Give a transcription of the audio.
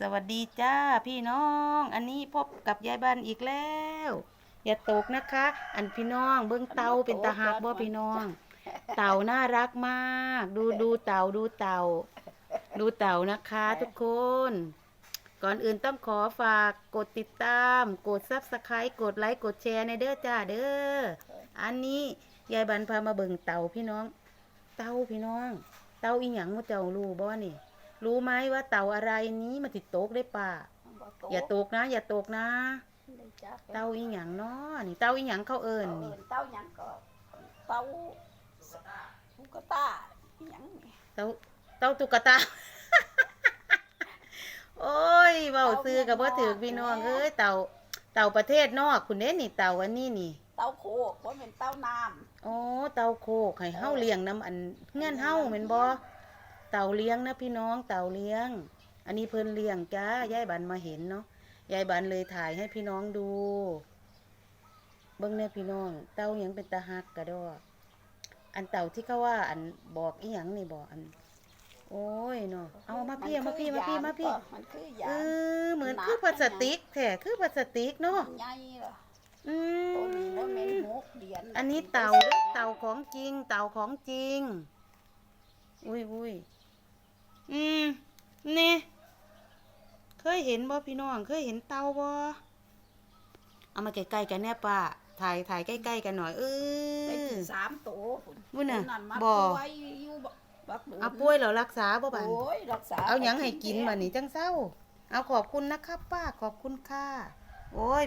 สวัสดีจ้าพี่น้อง อันนี้พบกับยายบ้านอีกแล้ว อย่าตกนะคะ อันพี่น้อง เบิ้งเตาเป็นตาหักบ่พี่น้อง เต่าน่ารักมาก ดูดูเต่าดูเต่า ดูเต่านะคะ ทุกคน ก่อนอื่นต้องขอฝากกดติดตาม กดซับสไครต์กดไลค์กดแชร์ในเด้อจ้าเด้ออันนี้ยายบันพามาเบิ่งเต่าพี่น้อง เต่าพี่น้อง เต่าอีหยังมุเจ้ารู้บ่นี่ รู้ไหมว่าเต่าอะไรนี้มันติดตกได้ป่าอย่าตกนะ อย่าตกนะ เต่าอีหยังเนาะนี่เต่าอีหยังเขาเอิ้นเอิ้นี่นเต้าหยังก็เต้าตุ๊กตาอิหยังนี่เต่าเต่าตุ๊กตา โอ้ยเว้าซื้อกับบ่ถือพี่น้องเอ้ยเต่าเต่าประเทศนอกคุณเด้นี่เต่าอันนี้นี่ เต้าโคกบ่แม่นเต้าน้อ๋อเต่าโคกให้เฮาเลี้ยงน้ำอันเงื่อนเฮาแม่นบ่ เต่าเลี้ยงนะพี่น้องเต่าเลี้ยง อันนี้เพิ่นเลี้ยงจ้ายายบันมาเห็นเนาะยายบันเลยถ่ายให้พี่น้องดู เบิ่งเนี่ยพี่น้อง เต่าหยังเป็นตาฮักกระดอกอันเต่าที่เขาว่า อันบอกอีหยังนี่บอกอัน โอ้ยเนาะำเอามาพี่เอามาพี่มาพี่มาพี่มันคือเอยางอเหมือนคือพลาสติกแท้คือพลาสติกเนาะใหญ่ล่ะอืตัวนี้บ่แม่นมหกเดือนอันนี้เต่าเด้อเต่าของจริง เต่าของจริง อุ้ยอุ้ย อืมนี่ เคยเห็นบ่พี่น้อง เคยเห็นเต่าบ่เอามาใกล้ๆกันแน่ป้าถ่ายถ่ายใกล้ๆกันหน่อย เอได้อถึงสามตัวพุ่นวุ่นน่ะตัวมาบ่ป่วยอยู่บักบักโดนเอาป่วยแล้วรักษาบ่บันโอ้ยรักษาเอาหยังให้กินมานี่จังเศร้า เอาขอบคุณนะครับป้าขอบคุณค่ะ โอ้ย